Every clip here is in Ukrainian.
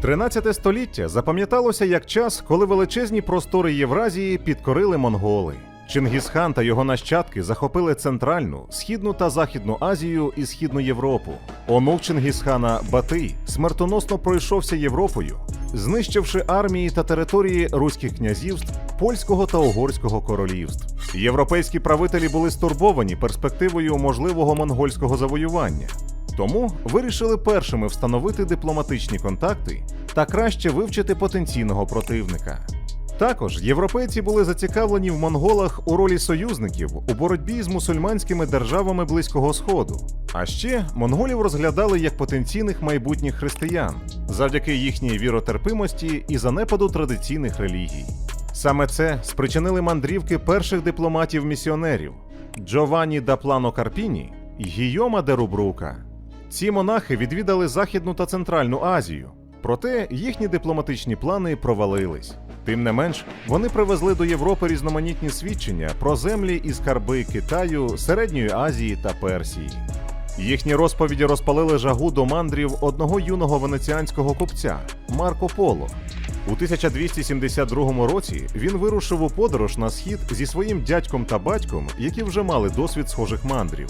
13 століття запам'яталося як час, коли величезні простори Євразії підкорили монголи. Чингісхан та його нащадки захопили Центральну, Східну та Західну Азію і Східну Європу. Онук Чингісхана Батий смертоносно пройшовся Європою, знищивши армії та території руських князівств, польського та угорського королівств. Європейські правителі були стурбовані перспективою можливого монгольського завоювання. Тому вирішили першими встановити дипломатичні контакти та краще вивчити потенційного противника. Також європейці були зацікавлені в монголах у ролі союзників у боротьбі з мусульманськими державами Близького Сходу. А ще монголів розглядали як потенційних майбутніх християн завдяки їхній віротерпимості і занепаду традиційних релігій. Саме це спричинили мандрівки перших дипломатів-місіонерів Джованні да Плано Карпіні і Гійома де Рубрука. Ці монахи відвідали Західну та Центральну Азію, проте їхні дипломатичні плани провалились. Тим не менш, вони привезли до Європи різноманітні свідчення про землі і скарби Китаю, Середньої Азії та Персії. Їхні розповіді розпалили жагу до мандрів одного юного венеціанського купця Марко Поло. У 1272 році він вирушив у подорож на схід зі своїм дядьком та батьком, які вже мали досвід схожих мандрів.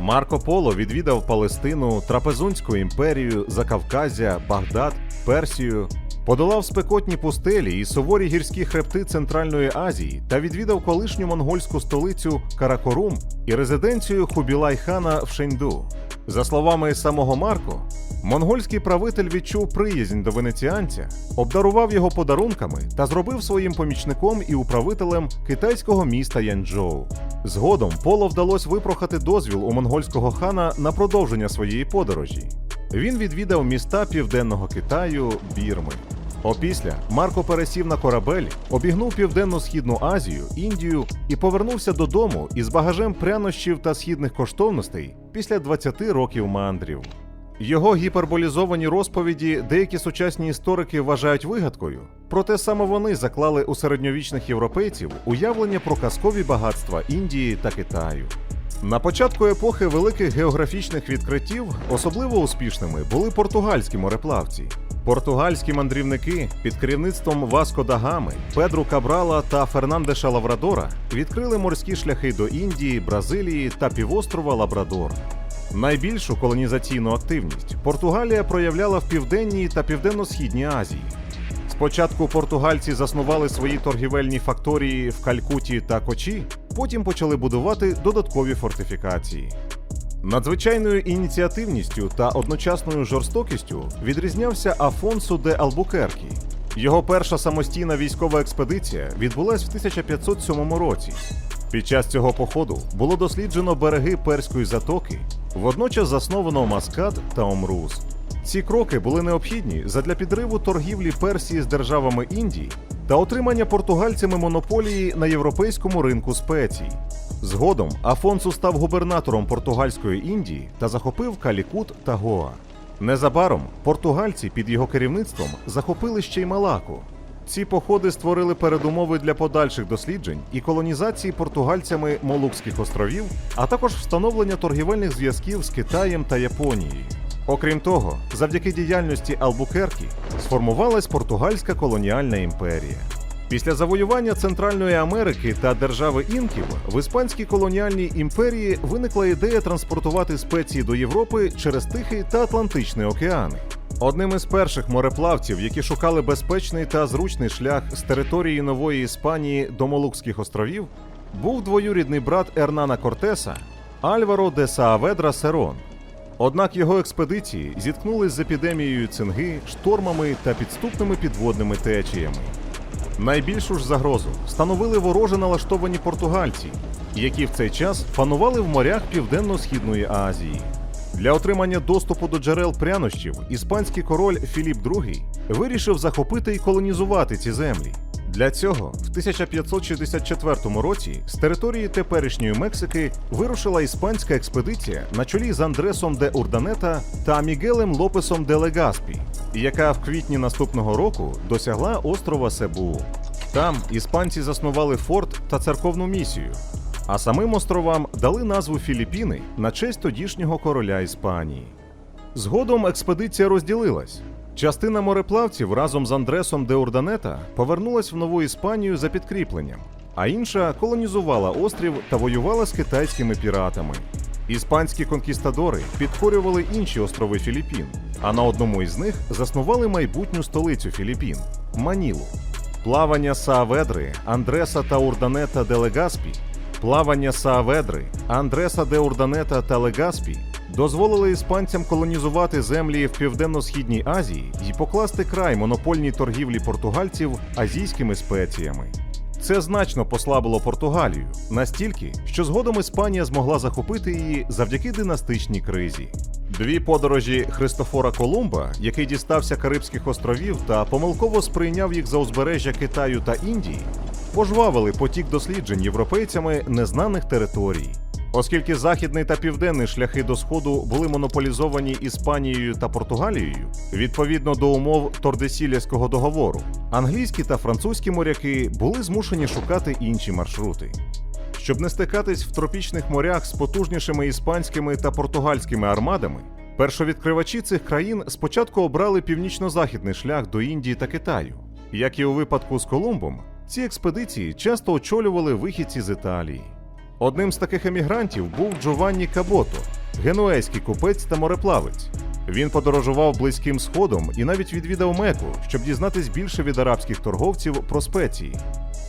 Марко Поло відвідав Палестину, Трапезунську імперію, Закавказя, Багдад, Персію, подолав спекотні пустелі і суворі гірські хребти Центральної Азії та відвідав колишню монгольську столицю Каракорум і резиденцію Хубілай-хана в Шеньду. За словами самого Марко, монгольський правитель відчув приязнь до венеціанця, обдарував його подарунками та зробив своїм помічником і управителем китайського міста Янчжоу. Згодом Поло вдалося випрохати дозвіл у монгольського хана на продовження своєї подорожі. Він відвідав міста південного Китаю, Бірми. Опісля Марко пересів на корабель, обігнув південно-східну Азію, Індію і повернувся додому із багажем прянощів та східних коштовностей після 20 років мандрів. Його гіперболізовані розповіді деякі сучасні історики вважають вигадкою, проте саме вони заклали у середньовічних європейців уявлення про казкові багатства Індії та Китаю. На початку епохи великих географічних відкриттів особливо успішними були португальські мореплавці. Португальські мандрівники під керівництвом Васко да Гами, Педру Кабрала та Фернандеша Лаврадора відкрили морські шляхи до Індії, Бразилії та півострова Лабрадор. Найбільшу колонізаційну активність Португалія проявляла в південній та південно-східній Азії. Спочатку португальці заснували свої торгівельні факторії в Калькуті та Кочі, потім почали будувати додаткові фортифікації. Надзвичайною ініціативністю та одночасною жорстокістю відрізнявся Афонсу де Албукеркі. Його перша самостійна військова експедиція відбулась в 1507 році. Під час цього походу було досліджено береги Перської затоки, водночас засновано Маскат та Омруз. Ці кроки були необхідні задля підриву торгівлі Персії з державами Індії та отримання португальцями монополії на європейському ринку спецій. Згодом Афонсу став губернатором португальської Індії та захопив Калікут та Гоа. Незабаром португальці під його керівництвом захопили ще й Малаку. Ці походи створили передумови для подальших досліджень і колонізації португальцями Молукських островів, а також встановлення торгівельних зв'язків з Китаєм та Японією. Окрім того, завдяки діяльності Албукеркі сформувалась португальська колоніальна імперія. Після завоювання Центральної Америки та держави інків в іспанській колоніальній імперії виникла ідея транспортувати спеції до Європи через Тихий та Атлантичний океани. Одним із перших мореплавців, які шукали безпечний та зручний шлях з території Нової Іспанії до Молукських островів, був двоюрідний брат Ернана Кортеса Альваро де Сааведра Серон. Однак його експедиції зіткнулись з епідемією цинги, штормами та підступними підводними течіями. Найбільшу ж загрозу становили вороже налаштовані португальці, які в цей час панували в морях Південно-Східної Азії. Для отримання доступу до джерел прянощів іспанський король Філіп II вирішив захопити і колонізувати ці землі. Для цього в 1564 році з території теперішньої Мексики вирушила іспанська експедиція на чолі з Андресом де Урданета та Мігелем Лопесом де Легаспі, яка в квітні наступного року досягла острова Себу. Там іспанці заснували форт та церковну місію, а самим островам дали назву Філіппіни на честь тодішнього короля Іспанії. Згодом експедиція розділилась. Частина мореплавців разом з Андресом де Урданета повернулась в Нову Іспанію за підкріпленням, а інша колонізувала острів та воювала з китайськими піратами. Іспанські конкістадори підкорювали інші острови Філіппін, а на одному із них заснували майбутню столицю Філіппін Манілу. Плавання Сааведри, Андреса та Урданета де Легаспі, плавання Сааведри, Андреса де Урданета та Легаспі дозволили іспанцям колонізувати землі в південно-східній Азії і покласти край монопольній торгівлі португальців азійськими спеціями. Це значно послабило Португалію настільки, що згодом Іспанія змогла захопити її завдяки династичній кризі. Дві подорожі Христофора Колумба, який дістався Карибських островів та помилково сприйняв їх за узбережжя Китаю та Індії, пожвавили потік досліджень європейцями незнаних територій. Оскільки західний та південний шляхи до сходу були монополізовані Іспанією та Португалією, відповідно до умов Тордесілєського договору, англійські та французькі моряки були змушені шукати інші маршрути. Щоб не стикатись в тропічних морях з потужнішими іспанськими та португальськими армадами, першовідкривачі цих країн спочатку обрали північно-західний шлях до Індії та Китаю. Як і у випадку з Колумбом, ці експедиції часто очолювали вихідці з Італії. Одним з таких емігрантів був Джованні Кабото, генуезький купець та мореплавець. Він подорожував близьким сходом і навіть відвідав Меку, щоб дізнатись більше від арабських торговців про спеції.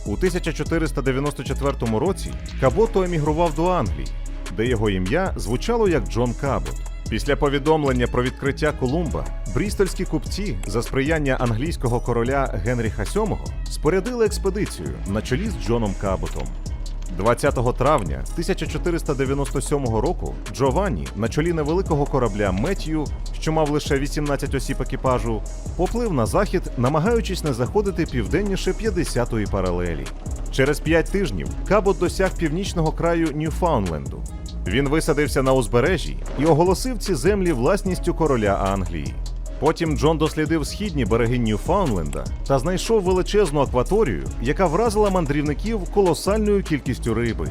У 1494 році Кабото емігрував до Англії, де його ім'я звучало як Джон Кабот. Після повідомлення про відкриття Колумба брістольські купці за сприяння англійського короля Генріха VII спорядили експедицію на чолі з Джоном Каботом. 20 травня 1497 року Джованні на чолі невеликого корабля Меттію, що мав лише 18 осіб екіпажу, поплив на захід, намагаючись не заходити південніше 50-ї паралелі. Через п'ять тижнів Кабот досяг північного краю Ньюфаундленду. Він висадився на узбережжі і оголосив ці землі власністю короля Англії. Потім Джон дослідив східні береги Ньюфаундленда та знайшов величезну акваторію, яка вразила мандрівників колосальною кількістю риби.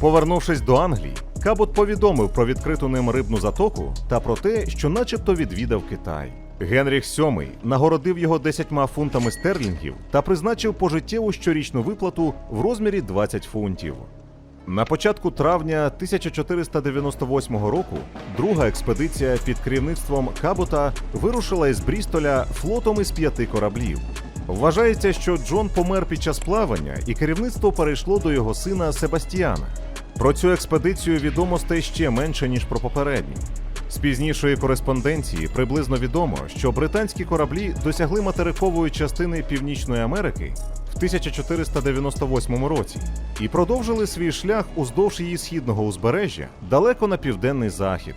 Повернувшись до Англії, Кабот повідомив про відкриту ним рибну затоку та про те, що начебто відвідав Китай. Генріх VII нагородив його 10 фунтами стерлінгів та призначив пожиттєву щорічну виплату в розмірі 20 фунтів. На початку травня 1498 року друга експедиція під керівництвом Кабота вирушила із Брістоля флотом із п'яти кораблів. Вважається, що Джон помер під час плавання, і керівництво перейшло до його сина Себастьяна. Про цю експедицію відомостей ще менше ніж про попередню. З пізнішої кореспонденції приблизно відомо, що британські кораблі досягли материкової частини Північної Америки 1498 році і продовжили свій шлях уздовж її східного узбережжя далеко на південний захід.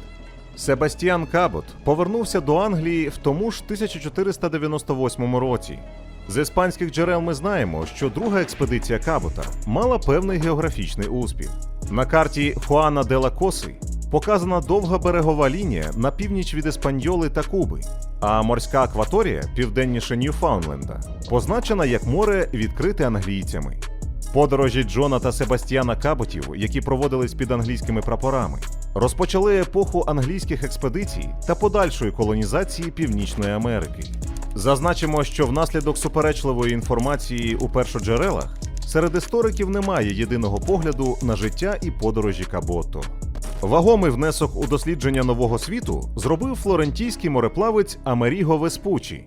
Себастьян Кабот повернувся до Англії в тому ж 1498 році. З іспанських джерел ми знаємо, що друга експедиція Кабота мала певний географічний успіх. На карті Хуана де ла Коси показана довга берегова лінія на північ від Еспаньоли та Куби, а морська акваторія південніше Ньюфаундленда позначена як море відкрите англійцями. Подорожі Джона та Себастьяна Каботів, які проводились під англійськими прапорами, розпочали епоху англійських експедицій та подальшої колонізації Північної Америки. Зазначимо, що внаслідок суперечливої інформації у першоджерелах серед істориків немає єдиного погляду на життя і подорожі Кабото. Вагомий внесок у дослідження нового світу зробив флорентійський мореплавець Амеріго Веспучі.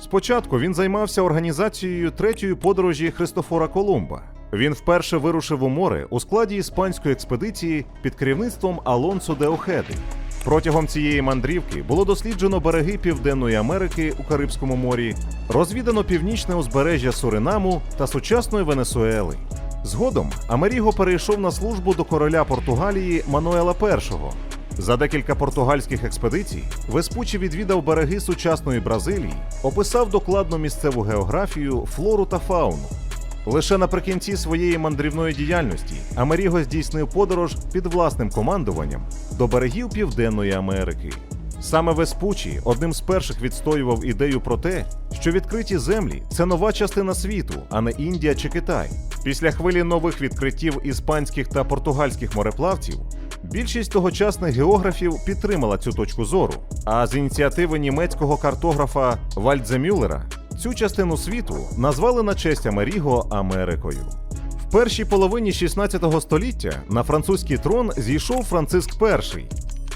Спочатку він займався організацією третьої подорожі Христофора Колумба. Він вперше вирушив у море у складі іспанської експедиції під керівництвом Алонсо де Охеди. Протягом цієї мандрівки було досліджено береги Південної Америки у Карибському морі, розвідано північне узбережжя Суринаму та сучасної Венесуели. Згодом Амеріго перейшов на службу до короля Португалії Мануела І. За декілька португальських експедицій Веспучі відвідав береги сучасної Бразилії, описав докладно місцеву географію, флору та фауну. Лише наприкінці своєї мандрівної діяльності Амеріго здійснив подорож під власним командуванням до берегів Південної Америки. Саме Веспучі одним з перших відстоював ідею про те, що відкриті землі це нова частина світу, а не Індія чи Китай. Після хвилі нових відкриттів іспанських та португальських мореплавців Більшість тогочасних географів підтримала цю точку зору, а з ініціативи німецького картографа Вальдземюллера цю частину світу назвали на честь Америго Америкою. В першій половині 16 століття на французький трон зійшов Франциск І.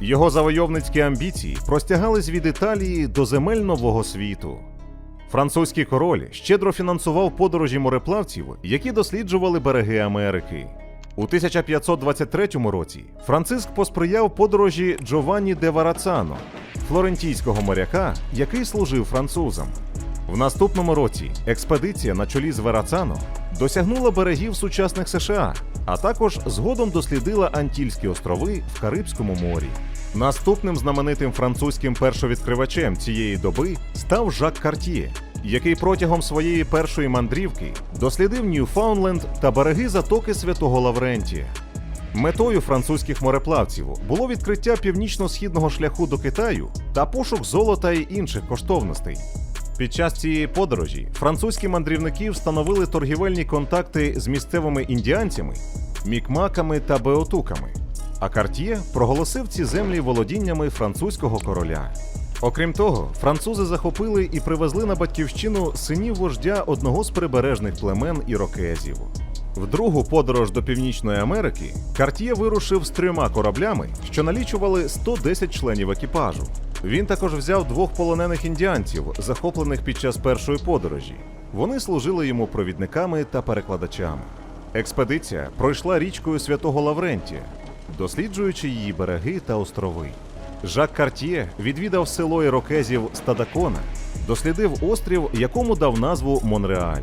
Його завойовницькі амбіції простягались від Італії до земель нового світу. Французький король щедро фінансував подорожі мореплавців, які досліджували береги Америки. У 1523 році Франциск посприяв подорожі Джованні де Варацано, флорентійського моряка, який служив французам. В наступному році експедиція на чолі з Верацано досягнула берегів сучасних США, а також згодом дослідила Антільські острови в Карибському морі. Наступним знаменитим французьким першовідкривачем цієї доби став Жак Карт'є, який протягом своєї першої мандрівки дослідив Ньюфаундленд та береги затоки Святого Лаврентія. Метою французьких мореплавців було відкриття північно-східного шляху до Китаю та пошук золота і інших коштовностей. Під час цієї подорожі французькі мандрівники встановили торгівельні контакти з місцевими індіанцями, мікмаками та беотуками. А Карт'є проголосив ці землі володіннями французького короля. Окрім того, французи захопили і привезли на батьківщину синів вождя одного з прибережних племен ірокезів. В другу подорож до Північної Америки Карт'є вирушив з трьома кораблями, що налічували 110 членів екіпажу. Він також взяв двох полонених індіанців, захоплених під час першої подорожі. Вони служили йому провідниками та перекладачами. Експедиція пройшла річкою Святого Лаврентія, досліджуючи її береги та острови. Жак Карт'є відвідав село ірокезів Стадакона, дослідив острів, якому дав назву Монреаль.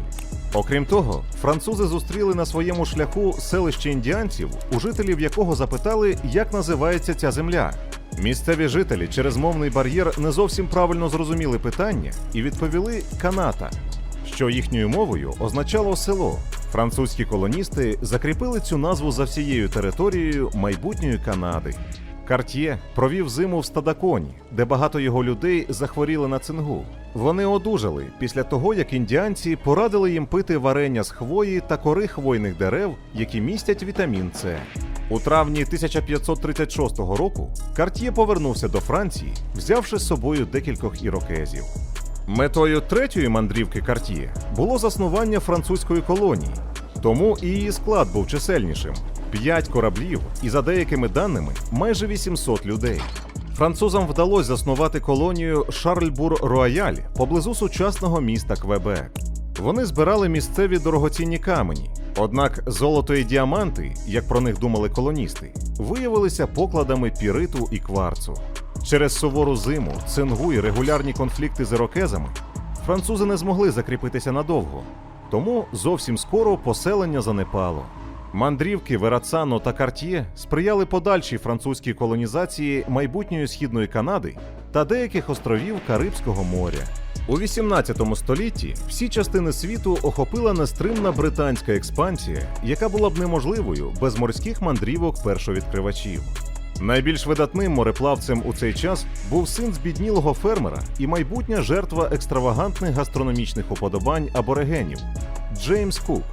Окрім того, французи зустріли на своєму шляху селище індіанців, у жителів якого запитали, як називається ця земля. Місцеві жителі через мовний бар'єр не зовсім правильно зрозуміли питання і відповіли каната, що їхньою мовою означало село. Французькі колоністи закріпили цю назву за всією територією майбутньої Канади. Карт'є провів зиму в Стадаконі, де багато його людей захворіли на цингу. Вони одужали після того, як індіанці порадили їм пити варення з хвої та кори хвойних дерев, які містять вітамін С. У травні 1536 року Карт'є повернувся до Франції, взявши з собою декількох ірокезів. Метою третьої мандрівки Карт'є було заснування французької колонії, тому і її склад був чисельнішим: п'ять кораблів і, за деякими даними, майже 800 людей. Французам вдалося заснувати колонію Шарльбур-Рояль поблизу сучасного міста Квебек. Вони збирали місцеві дорогоцінні камені. Однак золото і діаманти, як про них думали колоністи, виявилися покладами піриту і кварцу. Через сувору зиму, цингу і регулярні конфлікти з ірокезами французи не змогли закріпитися надовго, тому зовсім скоро поселення занепало. Мандрівки Верацано та Карт'є сприяли подальшій французькій колонізації майбутньої східної Канади та деяких островів Карибського моря. У 18 столітті всі частини світу охопила нестримна британська експансія, яка була б неможливою без морських мандрівок першовідкривачів. Найбільш видатним мореплавцем у цей час був син збіднілого фермера і майбутня жертва екстравагантних гастрономічних уподобань аборигенів Джеймс Кук.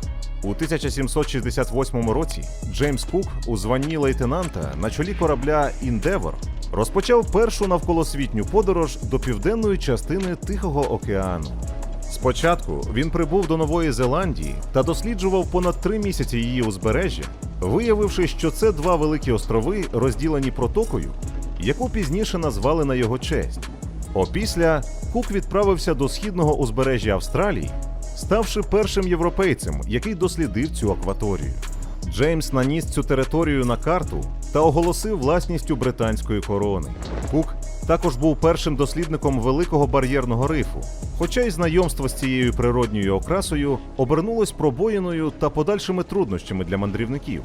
У 1768 році Джеймс Кук у званні лейтенанта на чолі корабля Індевор розпочав першу навколосвітню подорож до південної частини Тихого океану. Спочатку він прибув до Нової Зеландії та досліджував понад три місяці її узбережжя, виявивши, що це два великі острови, розділені протокою, яку пізніше назвали на його честь. Опісля Кук відправився до східного узбережжя Австралії, ставши першим європейцем, який дослідив цю акваторію. Джеймс наніс цю територію на карту та оголосив власністю британської корони. Кук також був першим дослідником великого бар'єрного рифу, хоча й знайомство з цією природньою окрасою обернулось пробоїною та подальшими труднощами для мандрівників.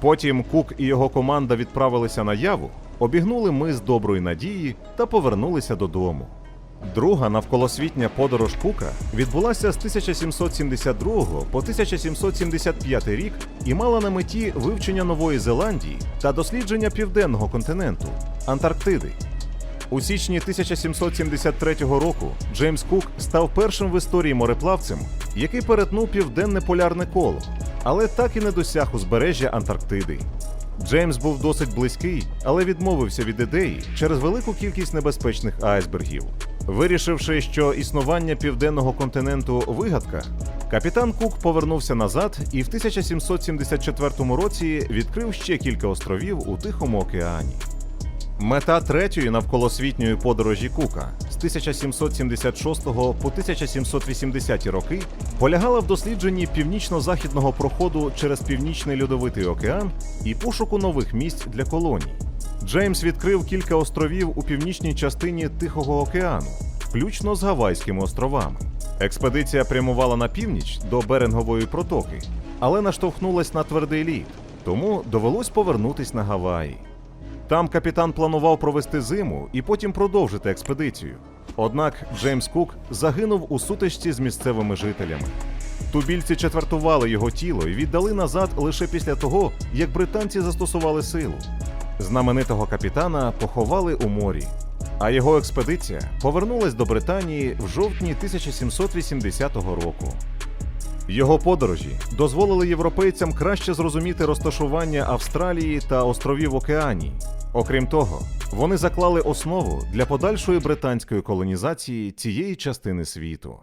Потім Кук і його команда відправилися на яву, обігнули мис доброї надії та повернулися додому. Друга навколосвітня подорож Кука відбулася з 1772 по 1775 рік і мала на меті вивчення Нової Зеландії та дослідження південного континенту Антарктиди. У січні 1773 року Джеймс Кук став першим в історії мореплавцем, який перетнув південне полярне коло, але так і не досяг узбережжя Антарктиди. Джеймс був досить близький, але відмовився від ідеї через велику кількість небезпечних айсбергів. Вирішивши, що існування південного континенту вигадка, капітан Кук повернувся назад і в 1774 році відкрив ще кілька островів у Тихому океані. Мета третьої навколосвітньої подорожі Кука з 1776 по 1780 роки полягала в дослідженні північно-західного проходу через північний льодовитий океан і пошуку нових місць для колоній. Джеймс відкрив кілька островів у північній частині Тихого океану, включно з Гавайськими островами. Експедиція прямувала на північ до Берингової протоки, але наштовхнулась на твердий лід, тому довелось повернутись на Гаваї. Там капітан планував провести зиму і потім продовжити експедицію. Однак Джеймс Кук загинув у сутичці з місцевими жителями. Тубільці четвертували його тіло і віддали назад лише після того, як британці застосували силу. Знаменитого капітана поховали у морі, а його експедиція повернулась до Британії в жовтні 1780 року. Його подорожі дозволили європейцям краще зрозуміти розташування Австралії та островів Океанії. Окрім того, вони заклали основу для подальшої британської колонізації цієї частини світу.